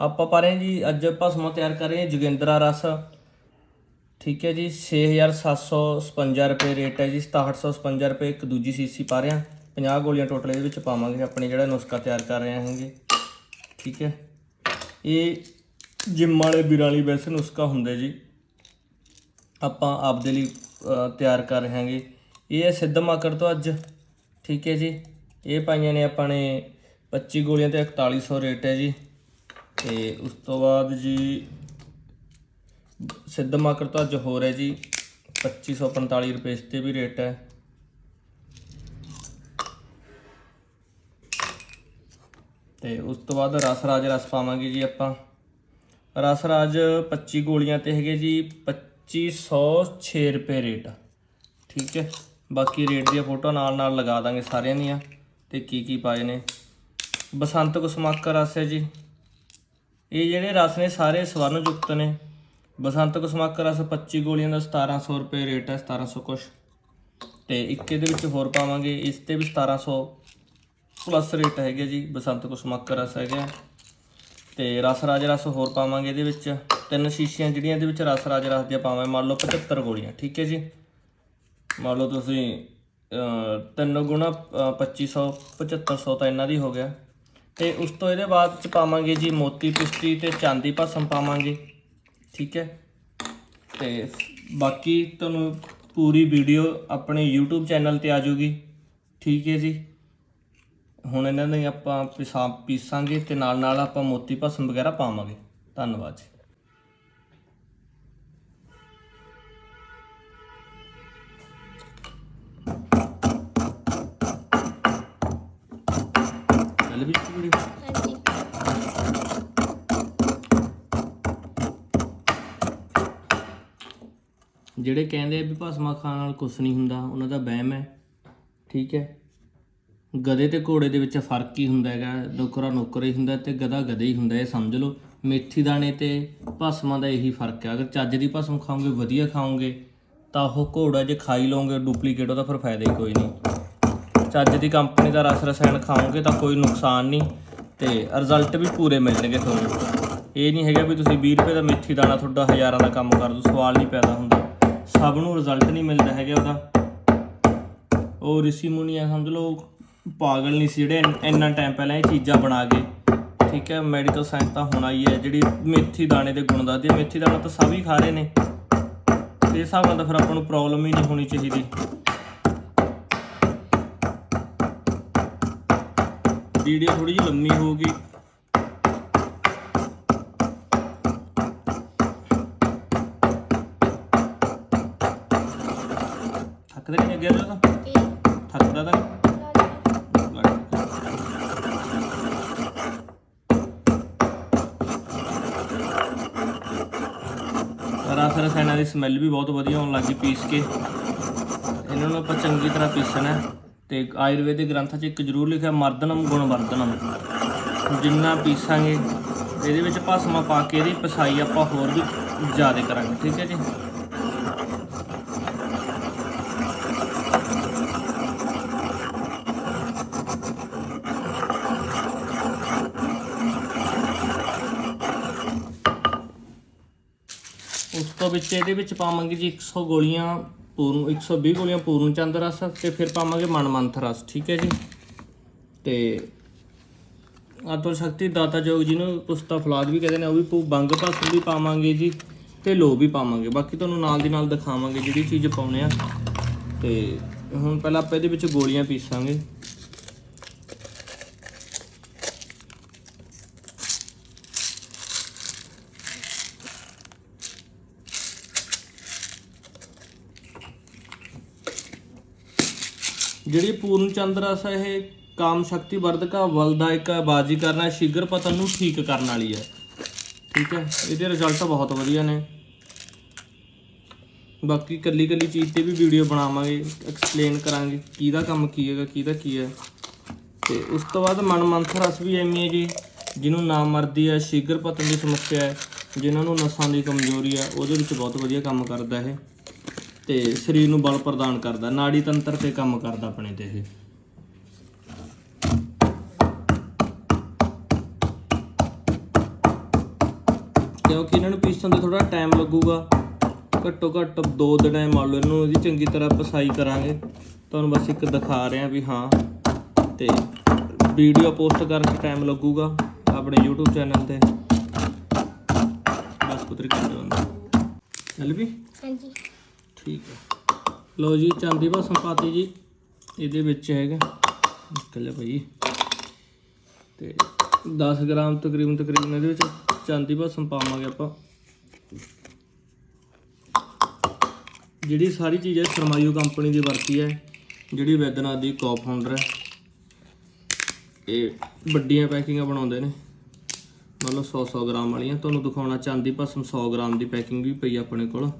ਆਪਾਂ ਪਾ ਰਹੇ ਜੀ, ਅੱਜ ਭਸਮਾ ਤਿਆਰ ਕਰ ਰਹੇ ਹਾਂ ਜੋਗਿੰਦਰਾ ਰਸ। ਠੀਕ ਹੈ ਜੀ 6756 ਰੁਪਏ ਰੇਟ ਹੈ ਜੀ 6756 ਰੁਪਏ ਇੱਕ ਦੂਜੀ ਸੀਸੀ ਪਾ ਰਹੇ ਹਾਂ। 50 ਗੋਲੀਆਂ ਟੋਟਲ ਇਹਦੇ ਵਿੱਚ ਪਾਵਾਂਗੇ, ਆਪਣੇ ਜਿਹੜਾ ਨੁਸਖਾ ਤਿਆਰ ਕਰ ਰਹੇ ਹਾਂਗੇ। ਠੀਕ ਹੈ। ਇਹ ਜਿਮ ਵਾਲੇ ਵੀਰਾਂ ਲਈ ਵੈਸੇ ਨੁਸਖਾ ਹੁੰਦਾ ਜੀ। ਆਪਾਂ ਆਪਦੇ ਲਈ ਤਿਆਰ ਕਰ ਰਹੇ ਹਾਂਗੇ। ਇਹ ਹੈ ਸਿੱਧ ਮਾਕੜ ਤੋਂ ਅੱਜ। ਠੀਕ ਹੈ ਜੀ। ਇਹ ਪਾਈਆਂ ਨੇ ਆਪਾਂ ਨੇ 25 ਗੋਲੀਆਂ ਤੇ 4100 ਰੇਟ ਹੈ ਜੀ। ਤੇ ਉਸ ਤੋਂ ਬਾਅਦ ਜੀ, ਸਿੱਧ ਮਾਕਰ ਤੋਂ ਅੱਜ ਹੈ ਜੀ 2545 ਰੁਪਏ ਇਸ ਤੇ ਵੀ ਰੇਟ ਹੈ। ਤੇ ਉਸ ਤੋਂ ਬਾਅਦ ਰਸ ਰਾਜ ਰਸ ਪਾਵਾਂਗੇ ਜੀ ਆਪਾਂ। ਰਸ ਰਾਜ 25 ਗੋਲੀਆਂ ਤੇ ਹੈਗੇ ਜੀ 2506 ਰੁਪਏ ਰੇਟ। ਠੀਕ ਹੈ, ਬਾਕੀ ਰੇਟ ਦੀਆਂ ਫੋਟੋ ਨਾਲ ਨਾਲ ਲਗਾ ਦਾਂਗੇ ਸਾਰਿਆਂ ਦੀਆਂ, ਤੇ ਕੀ ਕੀ ਪਾਏ ਨੇ। ਬਸੰਤ ਕੁਸਮਾਕਰ ਰਸ ਹੈ ਜੀ। ਇਹ ਜਿਹੜੇ ਰਸ ਨੇ ਸਾਰੇ ਸਵਰਨਯੁਕਤ ਨੇ। ਬਸੰਤ ਕੁਸਮਾਕਰ ਰਸ 25 ਗੋਲੀਆਂ ਦਾ 1700 ਰੁਪਏ ਰੇਟ ਹੈ 1700 ਕੁਛ। ਤੇ ਇੱਕ ਇਹਦੇ ਵਿੱਚ ਹੋਰ ਪਾਵਾਂਗੇ ਇਸ ਤੇ ਵੀ 1700 ਪਲੱਸ ਰੇਟ ਹੈਗੇ ਜੀ ਬਸੰਤ ਕੁਸਮਾਕਰ ਰਸ ਹੈਗਾ। ਤੇ ਰਸ ਰਾਜ ਰਸ ਹੋਰ ਪਾਵਾਂਗੇ ਇਹਦੇ ਵਿੱਚ। ਤਿੰਨ ਸ਼ੀਸ਼ੀਆਂ ਜਿਹੜੀਆਂ ਇਹਦੇ ਵਿੱਚ ਰਸ ਰਾਜ ਰਸ ਦੀਆਂ ਪਾਵਾਂਗੇ ਮੰਨ ਲਓ 75 ਗੋਲੀਆਂ ਠੀਕ ਹੈ ਜੀ? ਮੰਨ ਲਓ ਤੁਸੀਂ ਅਹ, ਤਿੰਨ ਗੁਣਾ ਅਹ, 2500 7500 ਤਾਂ ਇਹਨਾਂ ਦੀ ਹੋ ਗਿਆ। ਤੇ ਉਸ ਤੋਂ ਇਹਦੇ ਬਾਅਦ ਚ ਪਾਵਾਂਗੇ ਜੀ ਮੋਤੀ ਪੁਸ਼ਤੀ ਤੇ ਚਾਂਦੀ ਭਸਮ ਪਾਵਾਂਗੇ, ਠੀਕ ਹੈ? ਤੇ ਬਾਕੀ ਤੁਹਾਨੂੰ ਪੂਰੀ ਵੀਡੀਓ ਆਪਣੇ YouTube ਚੈਨਲ ਤੇ ਆ ਜਾਊਗੀ, ਠੀਕ ਹੈ ਜੀ? ਹੁਣ ਇਹਨਾਂ ਨੂੰ ਆਪਾਂ ਪਿਸਾ ਪੀਸਾਂਗੇ ਤੇ ਨਾਲ ਨਾਲ ਆਪਾਂ ਮੋਤੀ ਭਸਮ ਵਗੈਰਾ ਪਾਵਾਂਗੇ। ਧੰਨਵਾਦ ਜੀ। ਚੱਲ ਵੀ ਵੀਡੀਓ ਹਾਂਜੀ ਜਿਹੜੇ ਕਹਿੰਦੇ ਆ ਵੀ ਭਸਮਾ ਖਾਣ ਨਾਲ ਕੁਛ ਨਹੀਂ ਹੁੰਦਾ, ਉਹਨਾਂ ਦਾ ਵਹਿਮ ਹੈ, ਠੀਕ ਹੈ। ਗਧੇ ਤੇ ਘੋੜੇ ਦੇ ਵਿੱਚ ਫ਼ਰਕ ਹੀ ਹੁੰਦਾ ਹੈਗਾ, ਨੌਕਰਾ ਨੌਕਰ ਹੀ ਹੁੰਦਾ ਤੇ ਗਧਾ ਗਧਾ ਹੀ ਹੁੰਦਾ, ਇਹ ਸਮਝ ਲਓ। ਮੇਥੀ ਦਾਣੇ ਤੇ ਭਸਮਾਂ ਦਾ ਇਹੀ ਫ਼ਰਕ ਹੈ। ਅਗਰ ਚੱਜ ਦੀ ਭਸਮ ਖਾਓਗੇ, ਵਧੀਆ ਖਾਓਗੇ, ਤਾਂ ਉਹ ਘੋੜਾ ਜੇ ਖਾਈ ਲਓਗੇ ਡੁਪਲੀਕੇਟ ਉਹਦਾ ਫਿਰ ਫਾਇਦਾ ਹੀ ਕੋਈ ਨਹੀਂ। ਚੱਜ ਦੀ ਕੰਪਨੀ ਦਾ ਰਸ ਰਸਾਇਣ ਖਾਓਗੇ ਤਾਂ ਕੋਈ ਨੁਕਸਾਨ ਨਹੀਂ ਤੇ ਰਿਜ਼ਲਟ ਵੀ ਪੂਰੇ ਮਿਲਣਗੇ ਤੁਹਾਨੂੰ। ਇਹ ਨਹੀਂ ਹੈਗਾ ਵੀ ਤੁਸੀਂ 20 ਰੁਪਏ ਦਾ ਮੇਥੀ ਦਾਣਾ ਤੁਹਾਡਾ ਹਜ਼ਾਰਾਂ ਦਾ ਕੰਮ ਕਰ ਦੋ, ਸਵਾਲ ਨਹੀਂ ਪੈਦਾ ਹੁੰਦਾ। ਸਭ ਨੂੰ ਰਿਜ਼ਲਟ ਨਹੀਂ ਮਿਲਦਾ ਹੈਗਾ ਉਹਦਾ। ਉਹ ਰਿਸ਼ੀ ਮੁਨੀਆ ਸਮਝ ਲਓ, ਪਾਗਲ ਨਹੀਂ ਸੀ ਜਿਹੜੇ ਇੰਨਾ ਟਾਈਮ ਪਹਿਲਾਂ ਇਹ ਚੀਜ਼ਾਂ ਬਣਾ ਕੇ, ਠੀਕ ਹੈ ਮੈਡੀਕਲ ਸਾਇੰਸ ਤਾਂ ਹੋਣਾ ਹੀ ਹੈ, ਜਿਹੜੀ ਮੇਥੀ ਦਾਣੇ ਦੇ ਗੁਣ ਦੱਸਦੀ ਹੈ। ਮੇਥੀ ਦਾਣਾ ਤਾਂ ਸਭ ਹੀ ਖਾ ਰਹੇ ਨੇ। ਤੇ ਇਸ ਹਿਸਾਬ ਨਾਲ ਤਾਂ ਫਿਰ ਆਪਾਂ ਨੂੰ ਪ੍ਰੋਬਲਮ ਹੀ ਨਹੀਂ ਹੋਣੀ ਚਾਹੀਦੀ। ਵੀਡੀਓ ਥੋੜੀ ਜਿਹੀ ਲੰਮੀ ਹੋਊਗੀ। ਥੱਕਦੇ ਨਹੀਂ ਅੱਗੇ ਜੋ ਤਾਂ? ਥੱਕਦਾ ਤਾਂ? ਰਸ ਰਸਾਇਣਾਂ ਦੀ ਸਮੈਲ ਵੀ ਬਹੁਤ ਵਧੀਆ ਆਉਣ ਲੱਗੀ ਪੀਸ ਕੇ। ਇਹਨਾਂ ਨੂੰ ਆਪਾਂ ਚੰਗੀ ਤਰ੍ਹਾਂ ਪੀਸਣਾ। ਹੈ ਤੇ ਆਯੁਰਵੇਦਿਕ ਗ੍ਰੰਥਾਂ 'ਚ ਇੱਕ ਜ਼ਰੂਰ ਲਿਖਿਆ, ਮਰਦਨਮ ਗੁਣਵਰਧਨਮ ਜਿੰਨਾ ਪੀਸਾਂਗੇ, ਇਹਦੇ ਵਿੱਚ ਭਸਮਾ ਪਾ ਕੇ ਇਹਦੀ ਪਸਾਈ ਆਪਾਂ ਹੋਰ ਵੀ ਜ਼ਿਆਦਾ ਕਰਾਂਗੇ, ਠੀਕ ਹੈ ਜੀ? ਉਸ ਤੋਂ ਵਿੱਚ ਇਹਦੇ ਵਿੱਚ ਪਾਵਾਂਗੇ ਜੀ 100 ਗੋਲੀਆਂ ਪੂਰਨ 120 ਗੋਲੀਆਂ ਪੂਰਨ ਚੰਦ ਰਸ ਤੇ ਫਿਰ ਪਾਵਾਂਗੇ ਮਨਮੰਥ ਰਸ, ਠੀਕ ਹੈ ਜੀ? ਤੇ ਆਤਮ ਸ਼ਕਤੀ ਦਾਤਾ ਜੋਗ ਜੀ ਨੂੰ ਪੁਸਤਾ ਫਲਾਦ ਵੀ ਕਹਿੰਦੇ ਨੇ, ਉਹ ਵੀ ਪੂ, ਬੰਗ ਭਸਮ ਵੀ ਪਾਵਾਂਗੇ ਜੀ ਤੇ ਲੋ ਵੀ ਪਾਵਾਂਗੇ। ਬਾਕੀ ਤੁਹਾਨੂੰ ਨਾਲ ਦੀ ਨਾਲ ਦਿਖਾਵਾਂਗੇ ਜਿਹੜੀ ਚੀਜ਼ ਪਾਉਣੇ ਆ। ਤੇ ਹੁਣ ਪਹਿਲਾਂ ਆਪਾਂ ਇਹਦੇ ਵਿੱਚ ਗੋਲੀਆਂ ਪੀਸਾਂਗੇ। ਜਿਹੜੀ ਪੂਰਨ ਚੰਦ ਰਸ ਹੈ, ਇਹ ਕਾਮ ਸ਼ਕਤੀ ਵਰਧਕਾ ਬਲਦਾਇਕ ਬਾਜੀ ਕਰਨਾ ਸ਼ੀਗਰ ਪਤਨ ਨੂੰ ਠੀਕ ਕਰਨ ਵਾਲੀ ਹੈ। ਠੀਕ ਹੈ? ਇਹਦੇ ਰਿਜ਼ਲਟ ਬਹੁਤ ਵਧੀਆ ਨੇ। ਬਾਕੀ ਕੱਲੀ ਕੱਲੀ ਚੀਜ਼ ਤੇ ਵੀ ਵੀਡੀਓ ਬਣਾਵਾਂਗੇ ਐਕਸਪਲੇਨ ਕਰਾਂਗੇ ਕਿਹਦਾ ਕੰਮ ਕੀ ਹੈਗਾ, ਕਿਹਦਾ ਕੀ ਹੈ। ਤੇ ਉਸ ਤੋਂ ਬਾਅਦ ਮਨਮੰਥ ਰਸ ਵੀ ਐਵੇਂ ਹੈ ਜੀ ਜਿਹਨੂੰ ਨਾਮਰਦੀ ਹੈ ਸ਼ੀਗਰ ਪਤਨ ਦੀ ਸਮੱਸਿਆ ਹੈ ਜਿਨ੍ਹਾਂ ਨੂੰ ਨਸਾਂ ਦੀ ਕਮਜ਼ੋਰੀ ਹੈ, ਉਹਦੇ ਵਿੱਚ ਬਹੁਤ ਵਧੀਆ ਕੰਮ ਕਰਦਾ ਇਹ। ਤੇ ਸਰੀਰ ਨੂੰ ਬਲ ਪ੍ਰਦਾਨ ਕਰਦਾ, ਨਾੜੀ ਤੰਤਰ ਤੇ ਕੰਮ ਕਰਦਾ ਆਪਣੇ ਤੇ ਇਹ। ਕਿਉਂਕਿ ਇਹਨਾਂ ਨੂੰ ਪੀਸਣ ਤੇ ਥੋੜਾ ਟਾਈਮ ਲੱਗੂਗਾ। ਘੱਟੋ ਘੱਟ 2 ਦਿਨ ਐ ਮੰਨ ਲਓ ਇਹਨੂੰ ਇਹਦੀ ਚੰਗੀ ਤਰ੍ਹਾਂ ਪਸਾਈ ਕਰਾਂਗੇ। ਤੁਹਾਨੂੰ ਬਸ ਇੱਕ ਦਿਖਾ ਰਹੇ ਰਿਹਾ ਵੀ ਹਾਂ, ਤੇ ਵੀਡੀਓ ਪੋਸਟ ਕਰਨ 'ਚ ਟਾਈਮ ਲੱਗੂਗਾ ਆਪਣੇ YouTube ਚੈਨਲ ਤੇ। ਬਸ ਪੁੱਤਰ ਕਿੱਥੇ ਹੁੰਦਾ ਚੱਲ ਵੀ। ਹਾਂਜੀ। ਠੀਕ ਹੈ। ਲਓ ਜੀ, ਚਾਂਦੀ ਦਾ ਸੰਪਾਤੀ ਜੀ। ਇਹਦੇ ਵਿੱਚ ਹੈਗਾ ਕੱਲੇ ਭਾਈ ਤੇ 10 ਗ੍ਰਾਮ ਤਕਰੀਬਨ ਤਕਰੀਬਨ ਇਹਦੇ ਵਿੱਚ ਚਾਂਦੀ ਦਾ ਸੰਪਾਵਾਂਗੇ ਆਪਾਂ। ਜਿਹੜੀ ਸਾਰੀ ਚੀਜ਼ ਹੈ ਸਰਮਾਇਓ ਕੰਪਨੀ ਦੀ ਵਰਤੀ ਹੈ। ਜਿਹੜੀ ਵੈਦਨਾ ਦੀ ਕੋ ਫਾਊਂਡਰ ਹੈ। ਇਹ ਵੱਡੀਆਂ ਪੈਕਿੰਗਾਂ ਬਣਾਉਂਦੇ ਨੇ। ਮੰਨ ਲਓ 100 100 ਗ੍ਰਾਮ ਵਾਲੀਆਂ। ਤੁਹਾਨੂੰ ਦਿਖਾਉਣਾ, ਚਾਂਦੀ ਭਸਮ 100 ਗ੍ਰਾਮ ਦੀ ਪੈਕਿੰਗ ਵੀ ਪਈ ਆਪਣੇ ਕੋਲ।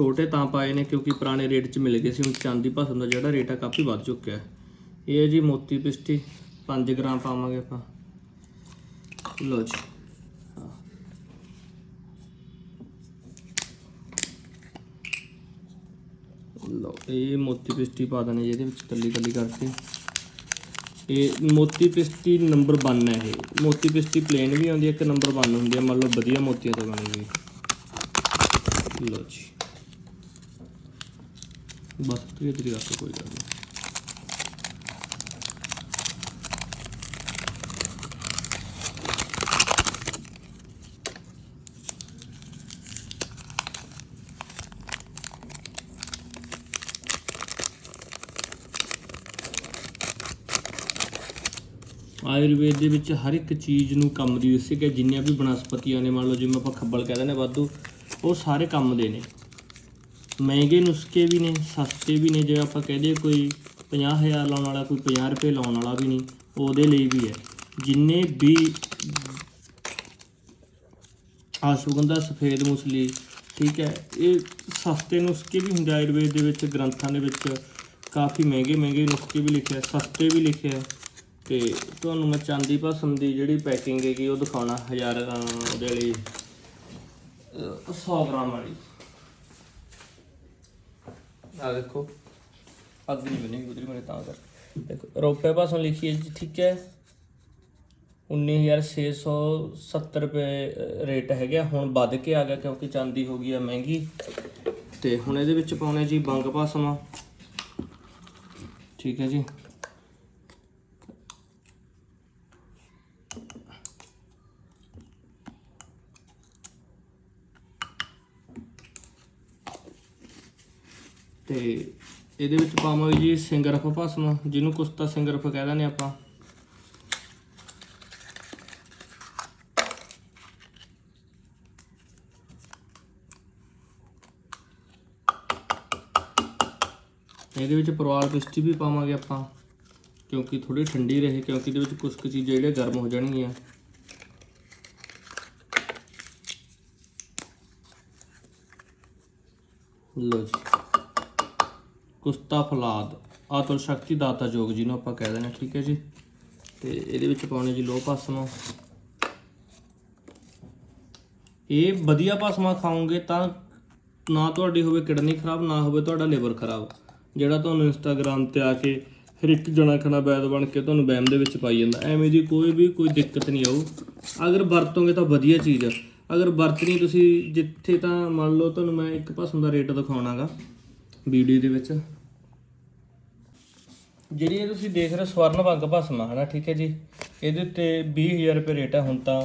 ਛੋਟੇ ਤਾਂ ਪਾਏ ਨੇ ਕਿਉਂਕਿ ਪੁਰਾਣੇ ਰੇਟ 'ਚ ਮਿਲ ਗਏ ਸੀ। ਹੁਣ ਚਾਂਦੀ ਭਸਮ ਦਾ ਜਿਹੜਾ ਰੇਟ ਆ ਕਾਫੀ ਵੱਧ ਚੁੱਕਿਆ ਹੈ। ਇਹ ਹੈ ਜੀ ਮੋਤੀ ਪਿਸਟੀ 5 ਗ੍ਰਾਮ ਪਾਵਾਂਗੇ ਆਪਾਂ। ਲਓ ਜੀ। ਹਾਂ। ਲਓ, ਇਹ ਮੋਤੀ ਪਿਸਟੀ ਪਾ ਦਨੇ ਜਿਹਦੇ ਵਿੱਚ ਕੱਲੀ ਕੱਲੀ ਕਰਕੇ। ਇਹ ਮੋਤੀ ਪਿਸਟੀ ਨੰਬਰ 1 ਹੈ ਇਹ। ਮੋਤੀ ਪਿਸਟੀ ਪਲੇਨ ਵੀ ਆਉਂਦੀ ਹੈ, ਇੱਕ ਨੰਬਰ 1 ਹੁੰਦੀ ਹੈ। ਮੰਨ ਲਓ ਵਧੀਆ ਮੋਤੀਆਂ ਤੋਂ ਬਣੀ ਹੋਈ ਲਓ ਜੀ। ਬਸ ਤੇਰੀ ਤੇਰੀ ਰੱਖ ਕੋਈ ਗੱਲ ਨਹੀਂ। ਆਯੁਰਵੇਦ ਦੇ ਵਿੱਚ ਹਰ ਇੱਕ ਚੀਜ਼ ਨੂੰ ਕੰਮ ਦੀ ਉਸੇ ਹੈ ਜਿੰਨੀਆਂ ਵੀ ਬਨਸਪਤੀਆਂ ਨੇ, ਮੰਨ ਲਓ ਜਿਵੇਂ ਆਪਾਂ ਖੱਬਲ ਕਹਿ ਦਿੰਦੇ ਨੇ ਵਾਧੂ, ਉਹ ਸਾਰੇ ਕੰਮ ਦੇ ਨੇ। ਮਹਿੰਗੇ ਨੁਸਖੇ ਵੀ ਨੇ ਸਸਤੇ ਵੀ ਨੇ ਜੇ ਆਪਾਂ ਕਹਦੇ ਕੋਈ 50000 ਲਾਉਣ ਵਾਲਾ ਕੋਈ 50 ਰੁਪਏ ਲਾਉਣ ਵਾਲਾ ਵੀ ਨਹੀਂ ਉਹਦੇ ਲਈ ਵੀ ਹੈ। ਜਿੰਨੇ ਵੀ ਆ ਸੁਗੰਧਾ ਸਫੇਦ ਮੁਸਲੀ ਠੀਕ ਹੈ ਇਹ ਸਸਤੇ ਨੁਸਖੇ ਵੀ ਹੁੰਦੇ ਆਯੁਰਵੇਦ ਦੇ ਵਿੱਚ ਗ੍ਰੰਥਾਂ ਦੇ ਵਿੱਚ ਕਾਫੀ ਮਹਿੰਗੇ ਮਹਿੰਗੇ ਨੁਸਖੇ ਵੀ ਲਿਖਿਆ ਸਸਤੇ ਵੀ ਲਿਖਿਆ ਤੇ ਤੁਹਾਨੂੰ ਮੈਂ ਚਾਂਦੀ ਭਸਮ ਦੀ ਜਿਹੜੀ ਪੈਕਿੰਗ ਹੈਗੀ ਉਹ ਦਿਖਾਉਣਾ ਹਜ਼ਾਰ ਅਹ, ਉਹਦੇ ਲਈ ਅਹ, 100 ਗ੍ਰਾਮ ਵਾਲੀ। ਆ ਦੇਖੋ। ਅੱਗ ਨਹੀਂ ਬਣੀ ਗੁਜ਼ਰੀ ਮੇਰੇ ਤਾਂ ਕਰ। ਦੇਖੋ ਰੁਪਏ ਭਾਸ਼ਾ ਲਿਖੀ ਹੈ ਜੀ ਠੀਕ ਹੈ। 19670 ਰੁਪਏ ਅਹ, ਰੇਟ ਹੈਗਾ ਹੁਣ ਵੱਧ ਕੇ ਆ ਗਿਆ ਕਿਉਂਕਿ ਚਾਂਦੀ ਹੋ ਗਈ ਆ ਮਹਿੰਗੀ। ਤੇ ਹੁਣ ਇਹਦੇ ਵਿੱਚ ਪਾਉਣੇ ਜੀ ਬੰਗ ਭਾਸ਼ਮ ਠੀਕ ਹੈ ਜੀ। ਤੇ ਇਹਦੇ ਵਿੱਚ ਪਾਵਾਂਗੇ ਜੀ ਸਿੰਗਰਫ ਭਸਮ, ਜਿਹਨੂੰ ਕੁਸਤਾ ਸਿੰਗਰਫ ਕਹਿ ਦਿੰਦੇ ਆਪਾਂ। ਇਹਦੇ ਵਿੱਚ ਪਰਵਾਲ ਪਿਸਟੀ ਵੀ ਪਾਵਾਂਗੇ ਆਪਾਂ, ਕਿਉਂਕਿ ਥੋੜੀ ਠੰਡੀ ਰਹੇ, ਕਿਉਂਕਿ ਇਹਦੇ ਵਿੱਚ ਕੁਝ ਕੁ ਚੀਜ਼ਾਂ ਜਿਹੜੀਆਂ ਗਰਮ ਹੋ ਜਾਣਗੀਆਂ। ਲੋ ਜੀ। ਕੁਸਤਾ ਫਲਾਦ ਆਤਲ ਸ਼ਕਤੀ ਦਾਤਾ ਜੋਗ ਨੂੰ ਆਪਾਂ ਕਹਿ ਦੇਣਾ ਠੀਕ ਹੈ ਜੀ? ਤੇ ਇਹਦੇ ਵਿੱਚ ਪਾਉਣੇ ਜੀ ਲੋਹ ਭਸਮ। ਇਹ ਵਧੀਆ ਭਸਮਾ ਖਾਓਗੇ ਤਾਂ ਨਾ ਤੁਹਾਡੀ ਹੋਵੇ ਕਿਡਨੀ ਖਰਾਬ, ਨਾ ਹੋਵੇ ਤੁਹਾਡਾ ਲਿਵਰ ਖਰਾਬ। ਜਿਹੜਾ ਤੁਹਾਨੂੰ ਇੰਸਟਾਗ੍ਰam ਤੇ ਆ ਕੇ ਹਰ ਇੱਕ ਜਣਾ ਖਣਾ ਬੈਦ ਬਣ ਕੇ ਤੁਹਾਨੂੰ ਵਹਿਮ ਦੇ ਵਿੱਚ ਪਾਈ ਜਾਂਦਾ। ਐਵੇਂ ਦੀ ਕੋਈ ਵੀ ਕੋਈ ਦਿੱਕਤ ਨਹੀਂ ਆਊ। ਅਗਰ ਵਰਤੋਗੇ ਤਾਂ ਵਧੀਆ ਚੀਜ਼ ਆ। ਅਗਰ ਵਰਤਣੀ ਤੁਸੀਂ ਜਿੱਥੇ ਤਾਂ ਮੰਨ ਲਓ ਤੁਹਾਨੂੰ ਮੈਂ ਇੱਕ ਭਸਮ ਦਾ ਰੇਟ ਦਿਖਾਉਣਾਗਾ। ਵੀਡੀਓ ਦੇ ਵਿੱਚ। ਜਿਹੜੀ ਇਹ ਤੁਸੀਂ ਦੇਖ ਰਹੇ ਹੋ ਸਵਰਨ ਵੰਗ ਭਸਮਾ ਹੈ ਨਾ ਠੀਕ ਹੈ ਜੀ? ਇਹਦੇ ਉੱਤੇ 20000 ਰੁਪਏ ਰੇਟ ਹੈ ਹੁਣ ਤਾਂ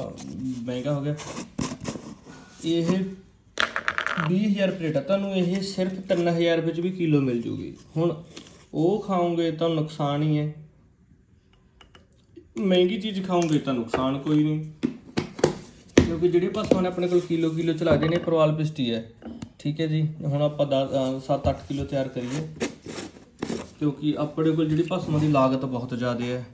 ਮਹਿੰਗਾ ਹੋ ਗਿਆ। ਇਹ 20000 ਰੁਪਏ ਰੇਟ ਹੈ ਤੁਹਾਨੂੰ ਇਹ ਸਿਰਫ 3000 ਰੁਪਏ ਚ ਵੀ ਕਿਲੋ ਮਿਲ ਜੂਗੀ। ਹੁਣ ਉਹ ਖਾਓਗੇ ਤਾਂ ਨੁਕਸਾਨ ਹੀ ਹੈ। ਮਹਿੰਗੀ ਚੀਜ਼ ਖਾਓਗੇ ਤਾਂ ਨੁਕਸਾਨ ਕੋਈ ਨਹੀਂ। ਕਿਉਂਕਿ ਜਿਹੜੀ ਭਸਮਾਂ ਨੇ ਆਪਣੇ ਕੋਲ ਕਿਲੋ ਕਿਲੋ ਚਲਾ ਲੱਗਦੇ ਨੇ ਪ੍ਰਵਾਲ ਪਿਸਟੀ ਹੈ। ਠੀਕ ਹੈ ਜੀ, ਹੁਣ ਆਪਾਂ 7-8 ਕਿਲੋ ਤਿਆਰ ਕਰੀਏ। ਕਿਉਂਕਿ ਆਪਣੇ ਕੋਲ ਜਿਹੜੀ ਭਸਮਾਂ ਦੀ ਲਾਗਤ ਬਹੁਤ ਜ਼ਿਆਦਾ ਹੈ।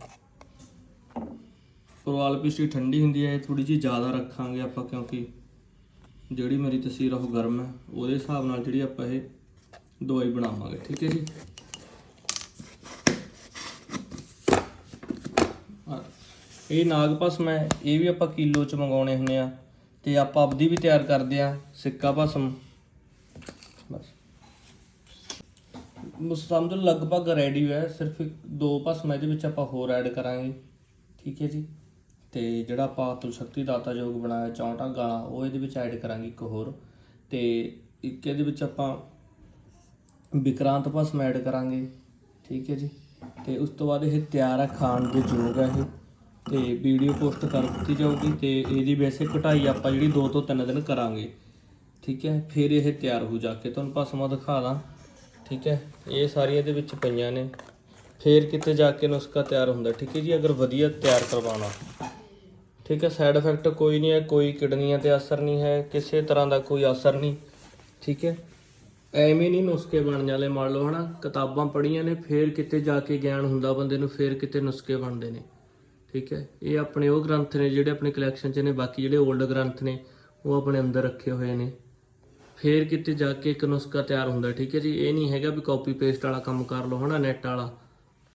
ਪਰਵਾਲ ਪਿਸਟੀ ਠੰਡੀ ਹੁੰਦੀ ਹੈ ਥੋੜੀ ਜਿਹੀ ਜ਼ਿਆਦਾ ਰੱਖਾਂਗੇ ਆਪਾਂ ਕਿਉਂਕਿ ਜਿਹੜੀ ਮੇਰੀ ਤਸਵੀਰ ਉਹ ਗਰਮ ਹੈ। ਉਹਦੇ ਹਿਸਾਬ ਨਾਲ ਜਿਹੜੀ ਆਪਾਂ ਇਹ ਦਵਾਈ ਬਣਾਵਾਂਗੇ, ਠੀਕ ਹੈ ਜੀ। ਇਹ ਨਾਗ ਭਸਮ ਹੈ, ਇਹ ਵੀ ਆਪਾਂ ਕਿਲੋ ਚ ਮੰਗਾਉਣੇ ਹੁੰਦੇ ਆ। ਤੇ ਆਪਾਂ ਆਪਦੀ ਵੀ ਤਿਆਰ ਕਰਦੇ ਆ, ਸਿੱਕਾ ਭਸਮ ਬਸ ਬਸ ਸਮਝ ਲਓ ਲਗਭਗ ਰੈਡੀ ਹੈ ਸਿਰਫ ਇੱਕ- ਦੋ ਭਸਮ ਇਹਦੇ ਵਿੱਚ ਆਪਾਂ ਹੋਰ ਐਡ ਕਰਾਂਗੇ। ਠੀਕ ਹੈ ਜੀ? ਤੇ ਜਿਹੜਾ ਆਪਾਂ ਤੁਲ ਸ਼ਕਤੀ ਦਾਤਾ ਯੋਗ ਬਣਾਇਆ 64 ਗਾਲਾਂ ਉਹ ਇਹਦੇ ਵਿੱਚ ਐਡ ਕਰਾਂਗੇ ਇੱਕ ਹੋਰ। ਤੇ ਇੱਕ ਇਹਦੇ ਵਿੱਚ ਆਪਾਂ ਵਿਕਰਾਂਤ ਭਸਮ ਐਡ ਕਰਾਂਗੇ। ਠੀਕ ਹੈ ਜੀ? ਤੇ ਉਸ ਤੋਂ ਬਾਅਦ ਇਹ ਤਿਆਰ ਹੈ ਖਾਣ ਦੇ ਯੋਗ ਹੈ ਇਹ। ਤੇ ਵੀਡੀਓ ਪੋਸਟ ਕਰ ਦਿੱਤੀ ਜਾਊਗੀ ਤੇ ਇਹਦੀ ਵੈਸੇ ਘਟਾਈ ਆਪਾਂ ਜਿਹੜੀ 2 ਤੋਂ 3 ਦਿਨ ਕਰਾਂਗੇ। ਠੀਕ ਹੈ? ਫਿਰ ਇਹ ਤਿਆਰ ਹੋ ਜਾ ਕੇ ਤੁਹਾਨੂੰ ਭਸਮਾ ਦਿਖਾ ਦਾਂ। ਠੀਕ ਹੈ? ਇਹ ਸਾਰੀਆਂ ਇਹਦੇ ਵਿੱਚ ਪਈਆਂ ਨੇ। ਫਿਰ ਕਿਤੇ ਜਾ ਕੇ ਨੁਸਖਾ ਤਿਆਰ ਹੁੰਦਾ। ਠੀਕ ਹੈ ਜੀ? ਅਗਰ ਵਧੀਆ ਤਿਆਰ ਕਰਵਾਉਣਾ। ਠੀਕ ਹੈ? ਸਾਈਡ ਇਫੈਕਟ ਕੋਈ ਨਹੀਂ ਹੈ, ਕੋਈ ਕਿਡਨੀਆਂ ਤੇ ਅਸਰ ਨਹੀਂ ਹੈ, ਕਿਸੇ ਤਰ੍ਹਾਂ ਦਾ ਕੋਈ ਅਸਰ ਨਹੀਂ। ਠੀਕ ਹੈ? ਐਵੇਂ ਨਹੀਂ ਨੁਸਖੇ ਬਣ ਜਾਲੇ ਮੰਨ ਲਓ ਹਨਾ, ਕਿਤਾਬਾਂ ਪੜ੍ਹੀਆਂ ਨੇ, ਫੇਰ ਕਿਤੇ ਜਾ ਕੇ ਗਿਆਨ ਹੁੰਦਾ ਬੰਦੇ ਨੂੰ, ਫੇਰ ਕਿਤੇ ਨੁਸਖੇ ਬਣਦੇ ਨੇ। ਠੀਕ ਹੈ? ਇਹ ਆਪਣੇ ਉਹ ਗ੍ਰੰਥ ਨੇ ਜਿਹੜੇ ਆਪਣੇ ਕਲੈਕਸ਼ਨ 'ਚ ਨੇ, ਬਾਕੀ ਜਿਹੜੇ 올ਡ ਗ੍ਰੰਥ ਨੇ, ਉਹ ਆਪਣੇ ਅੰਦਰ ਰੱਖੇ ਹੋਏ ਨੇ। ਫੇਰ ਕਿਤੇ ਜਾ ਕੇ ਇੱਕ ਨੁਸਖਾ ਤਿਆਰ ਹੁੰਦਾ, ਠੀਕ ਹੈ ਜੀ? ਇਹ ਨਹੀਂ ਹੈਗਾ ਵੀ ਕਾਪੀ ਪੇਸਟ ਵਾਲਾ ਕੰਮ ਕਰ ਲਓ, ਹਨਾ ਨੈਟ ਵਾਲਾ।